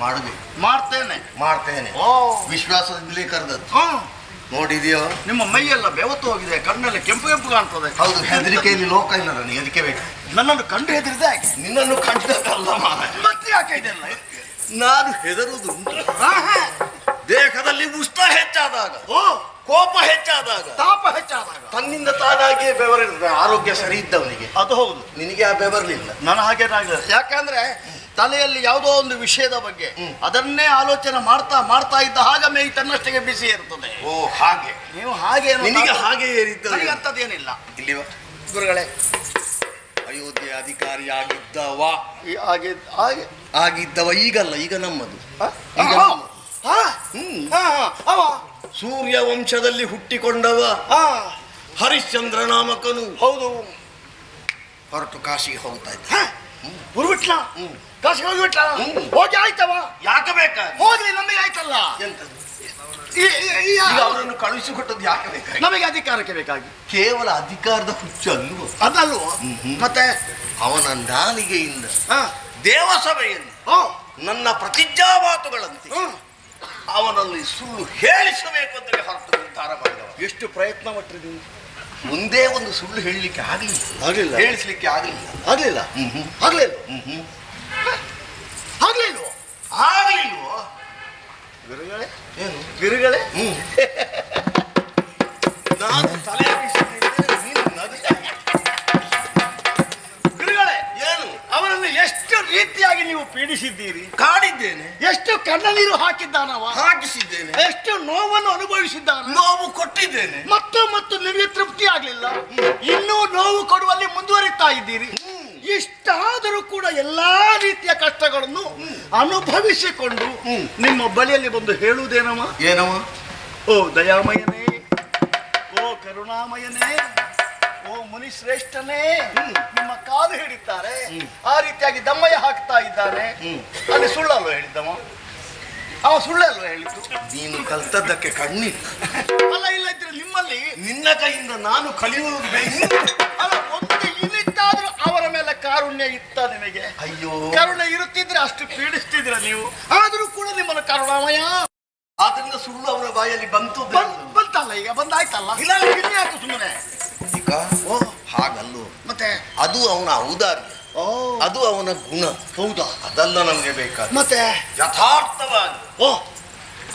ಮಾಡಬೇಕು. ಮಾಡ್ತೇನೆ. ಮಾಡ್ತೇನೆ. ಓ. ವಿಶ್ವಾಸದಿಂದಲೇ ಕರೆದದ್ದು. ಹಾ. ನೋಡಿದ್ಯೋ? ನಿಮ್ಮ ಮೈಯೆಲ್ಲ ಬೆವತ್ತು ಹೋಗಿದೆ ಕಣ್ಣಲ್ಲಿ ಕೆಂಪು ಕೆಂಪು ಕಾಣ್ತದೆ. ಹೌದು ಹೆದರಿಕೆಯಲ್ಲಿ ಲೋಕ ಇಲ್ಲ ನನಗೆ ಹೆದರಿಕೆ ಬೇಕು ನನ್ನನ್ನು ಕಂಡು ಹೆದರಿದೆ ಯಾಕೆ ನಿನ್ನನ್ನು ಕಂಡದಲ್ಲ. ಮತ್ತೆ ಯಾಕೆ ಇದೆಲ್ಲ? ನಾನು ಹೆದರುವುದು. ದೇಹದಲ್ಲಿ ಉಷ್ಟ ಹೆಚ್ಚಾದಾಗ ಓ. ಕೋಪ ಹೆಚ್ಚಾದಾಗ ತಾಪ ಹೆಚ್ಚಾದಾಗ. ತನ್ನಿಂದ ತಾನಾಗಿ ಬೆವರಿರ್ತದೆ ಆರೋಗ್ಯ ಸರಿ ಇದ್ದವನಿಗೆ. ಅದು ಹೌದು. ನಿನಗೆ ಆ ಬೆವರ್ಲಿಲ್ಲ. ನನ್ನ ಹಾಗೆ ಯಾಕಂದ್ರೆ ತಲೆಯಲ್ಲಿ ಯಾವುದೋ ಒಂದು ವಿಷಯದ ಬಗ್ಗೆ ಅದನ್ನೇ ಆಲೋಚನೆ ಮಾಡ್ತಾ ಮಾಡ್ತಾ ಇದ್ದ ಹಾಗೆ ಮೈ ತನ್ನಷ್ಟಕ್ಕೆ ಬಿಸಿ ಇರ್ತದೆ ಓ ಹಾಗೆ. ನೀವು ಹಾಗೆ ನಿಮಗೆ ನಿನಗೆ ಹಾಗೆ ಅಂತದೇನಿಲ್ಲ ಇಲ್ಲಿ ಅಂಥದ್ದೇನಿಲ್ಲ. ಇಲ್ಲಿವ? ಗುರುಗಳೇ. ಅಯೋಧ್ಯೆ ಹಾಗೆ ಹಾಗೆ. ಆಗಿದ್ದವ ಈಗಲ್ಲ ಈಗ ನಮ್ಮದು. ಹ? ಈಗ ಸೂರ್ಯ ವಂಶದಲ್ಲಿ ಹುಟ್ಟಿಕೊಂಡವ. ಹಾ, ಹರಿಶ್ಚಂದ್ರ ನಾಮಕನು. ಹೌದು. ಹೊರಟು ಕಾಶಿಗೆ ಹೋಗ್ತಾ ಇದ್ದ. ಹ್ಮ್. ಕಾಸಿಗೆ ಹೋಗಿಬಿಟ್ಲ. ಹೋಗಿ ಆಯ್ತವ? ಯಾಕೆ ಬೇಕಾ? ಹೋಗ್ಲಿ ನಮಗೆ ಆಯ್ತಲ್ಲ? ಎಂತದ್ದು? ಅವರನ್ನು ಕಳುಹಿಸಿಕೊಟ್ಟದ್ದು ಯಾಕೆ ಬೇಕಾಗಿ? ನಮಗೆ ಅಧಿಕಾರಕ್ಕೆ ಬೇಕಾಗಿ. ಕೇವಲ ಅಧಿಕಾರದ ಹುಚ್ಚು ಅಲ್ವೋ? ಅದಲ್ವೋ? ಮತ್ತೆ? ಅವನ ನಾಲಿಗೆಯಿಂದ ಓ, ನನ್ನ ಪ್ರತಿಜ್ಞಾ ಮಾತುಗಳಂತೆ ಅವನಲ್ಲಿ ಸುಳ್ಳು ಹೇಳಿಸಬೇಕು ಅಂತ ಹೊರಟು ನಿರ್ಧಾರ ಮಾಡಿದವ ಎಷ್ಟು ಪ್ರಯತ್ನ ಪಟ್ಟಿರಿ ಒಂದೇ ಒಂದು ಸುಳ್ಳು ಹೇಳಲಿಕ್ಕೆ ಆಗಲಿಲ್ಲ. ಆಗಲಿಲ್ಲ. ಹೇಳಿಸ್ಲಿಕ್ಕೆ ಆಗಲಿಲ್ಲ. ಆಗಲಿಲ್ಲ? ಹ್ಮ್ ಹ್ಮ್. ಆಗಲಿಲ್ಲ ಹ್ಮ್ ಹ್ಮ್. ಆಗಲಿಲ್ಲ ಆಗ್ಲಿಲ್ವೋ ಗುರುಗಳೇ? ಏನು? ಗುರುಗಳೇ? ಹ್ಮ್. ನಾನು ತಲೆ ಬೀಸಿದ್ದೇನೆ, ರೀತಿಯಾಗಿ ನೀವು ಪೀಡಿಸಿದ್ದೀರಿ. ಕಾಡಿದ್ದೇನೆ. ಎಷ್ಟು ಕಣ್ಣ ನೀರು ಹಾಕಿದ್ದಾನವ. ಹಾಕಿಸಿದ್ದೇನೆ. ಎಷ್ಟು ನೋವನ್ನು ಅನುಭವಿಸಿದ್ದಾನ. ನೋವು ಕೊಟ್ಟಿದ್ದೇನೆ. ಮತ್ತು ಮತ್ತು ನಿಮಗೆ ತೃಪ್ತಿ ಆಗ್ಲಿಲ್ಲ. ಇನ್ನೂ ನೋವು ಕೊಡುವಲ್ಲಿ ಮುಂದುವರಿತಾ ಇದ್ದೀರಿ. ಇಷ್ಟಾದರೂ ಕೂಡ ಎಲ್ಲಾ ರೀತಿಯ ಕಷ್ಟಗಳನ್ನು ಅನುಭವಿಸಿಕೊಂಡು ನಿಮ್ಮ ಬಳಿಯಲ್ಲಿ ಬಂದು ಹೇಳುವುದೇನವ? ಏನವ? ಓ ದಯಾಮಯನೇ. ಓ ಕರುಣಾಮಯನೇ. ಓ ಮುನಿಶ್ರೇಷ್ಠನೇ ನಿಮ್ಮ ಕಾಲು ಹಿಡಿತಾರೆ. ಆ ರೀತಿಯಾಗಿ ದಮ್ಮಯ್ಯ ಹಾಕ್ತಾ ಇದ್ದಾನೆ. ಅಲ್ಲಿ ಸುಳ್ಳಲ್ವ ಹೇಳಿದ್ದವ? ಅವ ಸುಳ್ಳಲ್ವ ಹೇಳಿದ್ದು? ನೀನು ಕಲ್ತದ್ದಕ್ಕೆ ಕಣ್ಣಿ ಅಲ್ಲ ಇಲ್ಲ ಇದ್ರೆ ನಿಮ್ಮಲ್ಲಿ ನಿನ್ನ ಕೈಯಿಂದ ನಾನು ಕಲಿಯುವುದು ಬೇಕು ಅಲ್ಲ ಒಂದು ಇನಿತ್ತಾದ್ರೂ ಅವರ ಮೇಲೆ ಕಾರುಣ್ಯ ಇತ್ತ ನಿಮಗೆ? ಅಯ್ಯೋ. ಕರುಣೆ ಇರುತ್ತಿದ್ರೆ ಅಷ್ಟು ಪೀಡಿಸ್ತಿದ್ರ ನೀವು? ಆದರೂ ಕೂಡ ನಿಮ್ಮನ್ನು ಕರುಣಾಮಯ. ಆದ್ರಿಂದ ಸುಳ್ಳು ಅವರ ಬಾಯಲ್ಲಿ ಬಂತು. ಬಂತಲ್ಲ ಈಗ? ಬಂದಾಯ್ತಲ್ಲ? ಇಲ್ಲ, ಸುಮ್ಮನೆ? ಓ ಹಾಗಲ್ಲೋ. ಮತ್ತೆ? ಅದು ಅವನ ಔದಾರ್ಯ. ಅದು ಅವನ ಗುಣ. ಹೌದಾ? ಅದಲ್ಲ ನಮಗೆ ಬೇಕಾದ ಮತ್ತೆ? ಯಥಾರ್ಥವಾಗಿ. ಓ.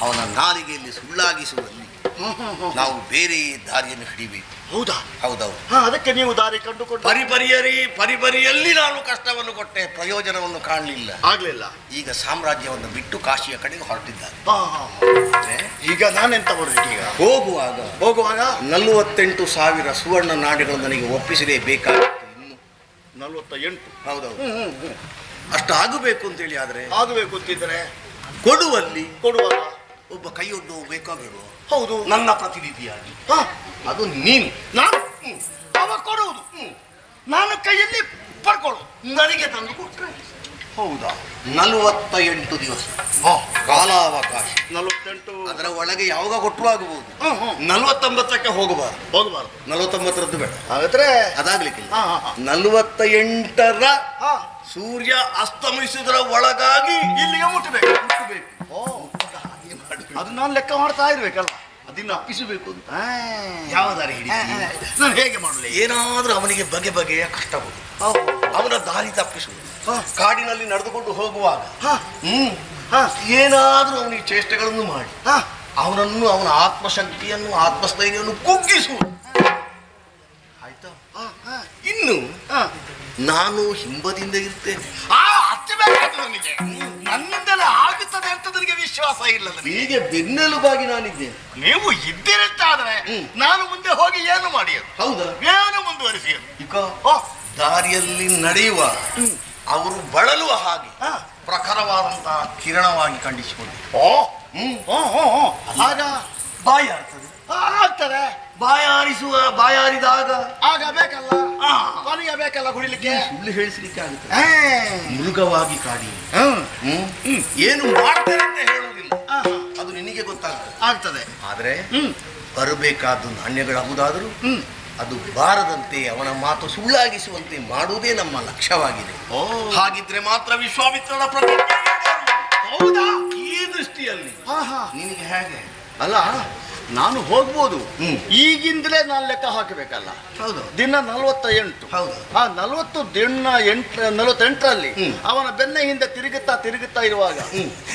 ಅವನ ನಾಲಿಗೆಯಲ್ಲಿ ಸುಳ್ಳಾಗಿಸುವಲ್ಲಿ. ನಾವು ಬೇರೆ ದಾರಿಯನ್ನು ಹಿಡಿಬೇಕು. ಹೌದಾ? ಹೌದೌದು. ಹಾ ಅದಕ್ಕೆ ನೀವು ದಾರಿ ಕಂಡುಕೊಂಡು ಪರಿಪರಿಯರಿ ಪರಿಪರಿಯಲ್ಲಿ ನಾನು ಕಷ್ಟವನ್ನು ಕೊಟ್ಟೆ ಪ್ರಯೋಜನವನ್ನು ಕಾಣಲಿಲ್ಲ. ಆಗ್ಲಿಲ್ಲ. ಈಗ ಸಾಮ್ರಾಜ್ಯವನ್ನು ಬಿಟ್ಟು ಕಾಶಿಯ ಕಡೆಗೆ ಹೊರಟಿದ್ದಾರೆ. ಹಾ, ಹಾ, ಹಾ. ಈಗ ನಾನೆಂತ ಬರ್ಬೇಕು ಈಗ ಹೋಗುವಾಗ ಹೋಗುವಾಗ? ನಲವತ್ತೆಂಟು ಸಾವಿರ ಸುವರ್ಣ ನಾಡಿಗಳು ನನಗೆ ಒಪ್ಪಿಸಲೇಬೇಕಾಗಿತ್ತು ಇನ್ನು. ನಲ್ವತ್ತ ಎಂಟು ಹೌದೌದು ಅಷ್ಟು ಆಗಬೇಕು ಅಂತೇಳಿ ಆದ್ರೆ ಆಗಬೇಕು ಅಂತಿದ್ರೆ? ಕೊಡುವಲ್ಲಿ ಕೊಡುವಾಗ? ಒಬ್ಬ ಕೈಯೊಡ್ಡು ಬೇಕಾಗಿರುವ ಹೌದು ನನ್ನ ಪ್ರತಿನಿಧಿಯಾಗಿ ಹಾ? ಅದು ನೀನು. ನಾನು ಅವ ಕೊಡುವುದು ನಾನು ಕೈಯಲ್ಲಿ ಪಡ್ಕೊಳ್ಳು ನನಗೆ ತಂದು ಕೊಟ್ಟರೆ. ಹೌದಾ? ನಲವತ್ತ ಎಂಟು ದಿವಸ ಕಾಲಾವಕಾಶ. ನಲವತ್ತೆಂಟು. ಅದರ ಒಳಗೆ ಯಾವಾಗ ಕೊಟ್ಟರು ಆಗಬಹುದು ಹ್ಮ್ ಹ್ಮ್. ನಲವತ್ತೊಂಬತ್ತಕ್ಕೆ ಹೋಗಬಾರದು. ಹೋಗಬಾರ್ದು. ನಲವತ್ತೊಂಬತ್ತರದ್ದು ಬೇಡ. ಹಾಗಾದ್ರೆ ಅದಾಗ್ಲಿಕ್ಕಿಲ್ಲ. ಹಾ ಹಾ ಹಾ. ನಲವತ್ತ ಎಂಟರ ಹಾ. ಸೂರ್ಯ ಅಸ್ತಮಿಸುವುದರ ಒಳಗಾಗಿ ಇಲ್ಲಿಗೆ ಮುಟ್ಟಬೇಕು. ಮುಟ್ಟಬೇಕು. ಓ. ಅದು ನಾನು ಲೆಕ್ಕ ಮಾಡ್ತಾ ಇರ್ಬೇಕಲ್ಲ ಅದನ್ನ ಅಪ್ಪಿಸಬೇಕು ಅಂತ. ಯಾವ ದಾರಿ ಹಿಡಿತಿ? ನಾನು ಹೇಗೆ ಮಾಡಲಿ? ಏನಾದರೂ ಅವನಿಗೆ ಬಗೆ ಬಗೆಯ ಕಷ್ಟ ಬರುವುದು ಅವನ ದಾರಿ ತಪ್ಪಿಸುವುದು. ಕಾಡಿನಲ್ಲಿ ನಡೆದುಕೊಂಡು ಹೋಗುವಾಗ ಹಾ. ಹ್ಮ್. ಏನಾದರೂ ಏನಾದ್ರೂ ಅವನಿಗೆ ಚೇಷ್ಟೆಗಳನ್ನು ಮಾಡಿ. ಹಾ. ಅವನನ್ನು ಅವನ ಆತ್ಮಶಕ್ತಿಯನ್ನು ಆತ್ಮಸ್ಥೈರ್ಯವನ್ನು ಕುಗ್ಗಿಸುವುದು ಆಯ್ತಾ? ಇನ್ನು ನಾನು ಹಿಂಬದಿಂದ ಇರ್ತೇನೆ. ಆ ಹಚ್ಚಬೇಕಾಗ್ತದೆ ನನಗೆ. ನನ್ನಿಂದಲೇ ಆಗುತ್ತದೆ ಅಂತ ನನಗೆ ವಿಶ್ವಾಸ ಇಲ್ಲ ನನಗೆ ಹೀಗೆ ಬೆನ್ನೆಲುಬಾಗಿ ನಾನಿದ್ದೇನೆ ನೀವು ಇದ್ದಿರಂತಾದ್ರೆ ನಾನು ಮುಂದೆ ಹೋಗಿ ಏನು ಮಾಡಿ ಹೌದಾ? ಏನು ಮುಂದುವರಿಸಿ ಈಗ ಓ. ದಾರಿಯಲ್ಲಿ ನಡೆಯುವ ಅವರು ಬಳಲುವ ಹಾಗೆ ಹಾ. ಪ್ರಖರವಾದಂತಹ ಕಿರಣವಾಗಿ ಕಂಡಿಸಿಕೊಂಡು ಓ. ಹ್ಮ್. ಓ ಹೋ ಓ. ಆಗ ಬಾಯಿ ಆಡ್ತದೆ. ಆಗ್ತದೆ. ಬಾಯಾರಿಸುವ ಬಾಯಾರಿದಾಗ. ಆಗ ಬೇಕಲ್ಲ. ಕೊನೆಗೆ ಬೇಕಲ್ಲ ಕುಡಿಲಿಕ್ಕೆ ಸುಳ್ಳು ಹೇಳಿಸ್ಲಿಕ್ಕೆ ಆಗುತ್ತೆ. ಏ. ಮೃಗವಾಗಿ ಕಾಡಿ. ಏನು ಮಾಡ್ತಾರೆ ಅಂತ ಹೇಳುವುದಿಲ್ಲ. ಅದು ನಿನಗೆ ಗೊತ್ತಾಗ್ತದೆ. ಆಗ್ತದೆ. ಆದ್ರೆ ಹ್ಮ್. ಬರಬೇಕಾದ ನಾಣ್ಯಗಳಾಗುವುದಾದರೂ ಅದು ಬಾರದಂತೆ ಅವನ ಮಾತು ಸುಳ್ಳಾಗಿಸುವಂತೆ ಮಾಡುವುದೇ ನಮ್ಮ ಲಕ್ಷ್ಯವಾಗಿದೆ. ಹಾಗಿದ್ರೆ ಮಾತ್ರ ವಿಶ್ವಾಮಿತ್ರನ ಪ್ರತಿಜ್ಞೆ. ಹೌದಾ? ಈ ದೃಷ್ಟಿಯಲ್ಲಿ. ಆಹಾ. ನಿನಗೆ ಹೇಗೆ? ಅಲ್ಲ ನಾನು ಹೋಗ್ಬೋದು. ಈಗಿಂದಲೇ ನಾನು ಲೆಕ್ಕ ಹಾಕಬೇಕಲ್ಲ ಹೌದು ದಿನ ನಲವತ್ತ ಎಂಟು ಹೌದು. ಆ ನಲವತ್ತು ದಿನ ಎಂಟು ನಲವತ್ತೆಂಟರಲ್ಲಿ. ಅವನ ಬೆನ್ನ ಹಿಂದೆ ತಿರುಗುತ್ತಾ ತಿರುಗುತ್ತಾ ಇರುವಾಗ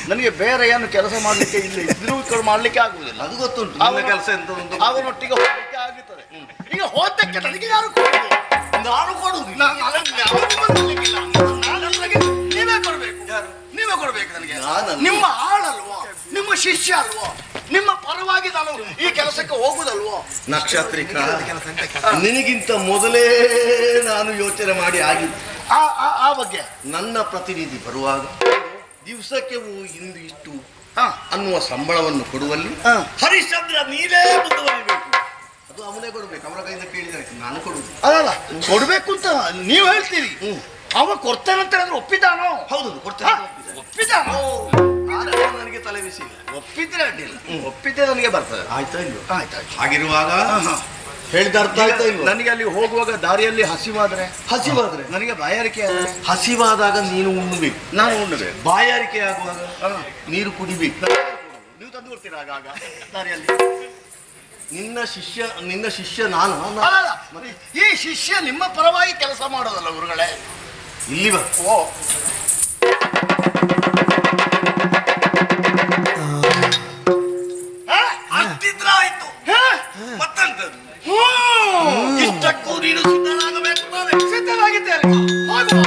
ನನಗೆ ಬೇರೆ ಏನು ಕೆಲಸ ಮಾಡಲಿಕ್ಕೆ ಇಲ್ಲ ಇದ್ರೂ ಕಡೆ ಮಾಡ್ಲಿಕ್ಕೆ ಆಗುದಿಲ್ಲ ಅದು ಗೊತ್ತುಂಟು ಅವನ- ಕೆಲಸ ಎಂತ ಉಂಟು ಅವನೊಟ್ಟಿಗೆ ಹೋಗ್ಲಿಕ್ಕೆ ಆಗುತ್ತದೆ ಈಗ ಹೋದಕ್ಕೆ ನನಗೆ ಯಾರು ಕೊಡುದು ನಾನು ಅದ್ರಾಗೆ ನೀವೇ ಕೊಡ್ಬೇಕು ನೀವೇ ಕೊಡ್ಬೇಕು ನನಗೆ. ನಿಮ್ಮ ಆಳಲ್ವೋ ನಿಮ್ಮ ಶಿಷ್ಯ ಅಲ್ವೋ ನಿಮ್ಮ ಪರವಾಗಿ ನಾನು ಈ ಕೆಲಸಕ್ಕೆ ಹೋಗುದಲ್ವೋ? ನಕ್ಷತ್ರಿಕ ನಿನಗಿಂತ ಮೊದಲೇ ನಾನು ಯೋಚನೆ ಮಾಡಿ ಆಗಿ ಆ ಆ- ಆ ಬಗ್ಗೆ? ನನ್ನ ಪ್ರತಿನಿಧಿ ಬರುವಾಗ ದಿವಸಕ್ಕೆ ಇಂದು ಇಷ್ಟು ಹಾ. ಅನ್ನುವ ಸಂಬಳವನ್ನು ಕೊಡುವಲ್ಲಿ ಹಾ. ಹರಿಶ್ಚಂದ್ರ ನೀನೇ ಮುಂದುವರಿಬೇಕು ಅದು ಅವನೇ ಕೊಡಬೇಕು ಅವರ ಕೈಯಿಂದ ಕೇಳಿದ್ರೆ ನಾನು ಕೊಡುದು ಅದಲ್ಲ ಕೊಡ್ಬೇಕು ಅಂತ ನೀವು ಹೇಳ್ತೀರಿ. ಹ್ಮ್. ಅವ ಕೊಡ್ತಾನಂತ ಹೇಳಿದ್ರೆ ಒಪ್ಪಿದ್ದಾನೋ? ಹೌದು? ಕೊಡ್ತೇನೆ. ಒಪ್ಪಿದ್ದಾನೋ ಆದ್ರೆ ನನಗೆ ತಲೆ ಬಿಸಿ. ಇಲ್ಲ ಒಪ್ಪಿದ್ರೆ ಅಡ್ಡಿಲ್ಲ. ಒಪ್ಪಿದ್ದೆ ನನಗೆ ಬರ್ತದೆ. ಆಯ್ತಾ ಇಲ್ವೋ? ಆಯ್ತಾಯ್ತು ಹಾಗಿರುವಾಗ ಹೇಳಿದ ಅರ್ಥ ಆಯ್ತಾ ಇಲ್ವೋ? ನನಗೆ ಅಲ್ಲಿ ಹೋಗುವಾಗ ದಾರಿಯಲ್ಲಿ ಹಸಿವಾದ್ರೆ? ಹಸಿವಾದ್ರೆ? ನನಗೆ ಬಾಯಾರಿಕೆ ಆದ್ರೆ? ಹಸಿವಾದಾಗ ನೀನು ಉಣ್ಣಬೇಕು. ನಾನು ಉಣ್ಣಬೇಕು. ಬಾಯಾರಿಕೆ ಆಗುವಾಗ ನೀರು ಕುಡಿಬೇಕು. ನೀವು ತಂದು ಕೊಡ್ತೀರಾ ಆಗಾಗ ದಾರಿಯಲ್ಲಿ? ನಿನ್ನ ಶಿಷ್ಯ ನಿನ್ನ ಶಿಷ್ಯ ನಾನು. ಅಲ್ಲಲ್ಲ ಈ ಶಿಷ್ಯ ನಿಮ್ಮ ಪರವಾಗಿ ಕೆಲಸ ಮಾಡೋದಲ್ಲ ಗುರುಗಳೇ? ಇಲ್ಲಿ ಓ. ಆಯ್ತು. ಮತ್ತೆಂತದ್ದು ಇಷ್ಟಕ್ಕೂ ನೀನು ಸಿದ್ಧನಾಗಬೇಕು ಸಿದ್ಧನಾಗಿದ್ದೇನೆ ಹೋಗುವ